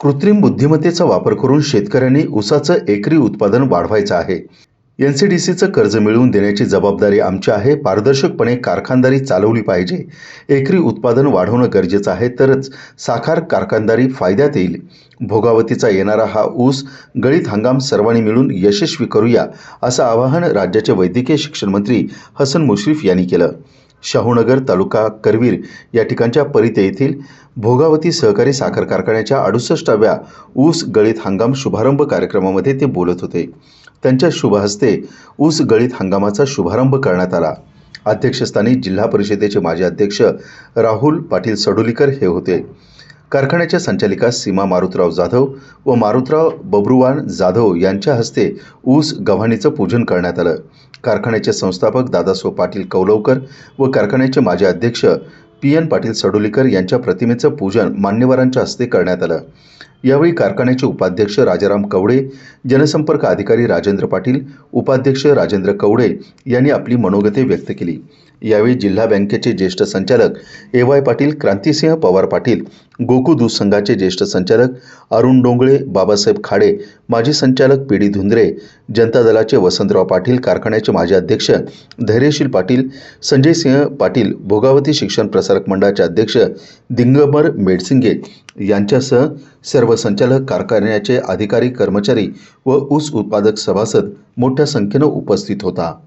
कृत्रिम बुद्धिमत्तेचा वापर करून शेतकऱ्यांनी ऊसाचं एकरी उत्पादन वाढवायचं आहे. एन सी डी सीचं कर्ज मिळवून देण्याची जबाबदारी आमची आहे. पारदर्शकपणे कारखानदारी चालवली पाहिजे. एकरी उत्पादन वाढवणं गरजेचं आहे. तरच साखर कारखानदारी फायद्यात येईल. भोगावतीचा येणारा हा ऊस गळीत हंगाम सर्वांनी मिळून यशस्वी करूया असं आवाहन राज्याचे वैद्यकीय शिक्षण मंत्री हसन मुश्रीफ यांनी केलं. शाहूनगर तालुका करवीर या ठिकाणच्या परिते येथील भोगावती सहकारी साखर कारखान्याच्या अडुसष्टाव्या ऊस गळीत हंगाम शुभारंभ कार्यक्रमामध्ये ते बोलत होते. त्यांच्या शुभ हस्ते ऊस गळीत हंगामाचा शुभारंभ करण्यात आला. अध्यक्षस्थानी जिल्हा परिषदेचे माजी अध्यक्ष राहुल पाटील सडोलीकर हे होते. कारखान्याच्या संचालिका सीमा मारुतराव जाधव व मारुतराव बबरुवान जाधव यांच्या हस्ते ऊस गव्हाणीचं पूजन करण्यात आलं. कारखान्याचे संस्थापक दादासो पाटील कौलवकर व कारखान्याचे माजी अध्यक्ष पी एन पाटील सडोलीकर यांच्या प्रतिमेचं पूजन मान्यवरांच्या हस्ते करण्यात आलं. यावेळी कारखान्याचे उपाध्यक्ष राजाराम कवडे जनसंपर्क अधिकारी राजेंद्र पाटील उपाध्यक्ष राजेंद्र कवडे यांनी आपली मनोगते व्यक्त केली. यावेळी जिल्हा बँकेचे ज्येष्ठ संचालक ए वाय पाटील क्रांतिसिंह पवार पाटील गोकू दूध संघाचे ज्येष्ठ संचालक अरुण डोंगळे बाबासाहेब खाडे माजी संचालक पी डी धुंद्रे जनता दलाचे वसंतराव पाटील कारखान्याचे माजी अध्यक्ष धैर्यशील पाटील संजय सिंह पाटील भोगावती शिक्षण प्रसारक मंडळाचे अध्यक्ष दिंगंबर मेडसिंगे यांच्यासह सर्व संचालक कारखान्याचे अधिकारी कर्मचारी व ऊस उत्पादक सभासद मोठ्या संख्येनं उपस्थित होता.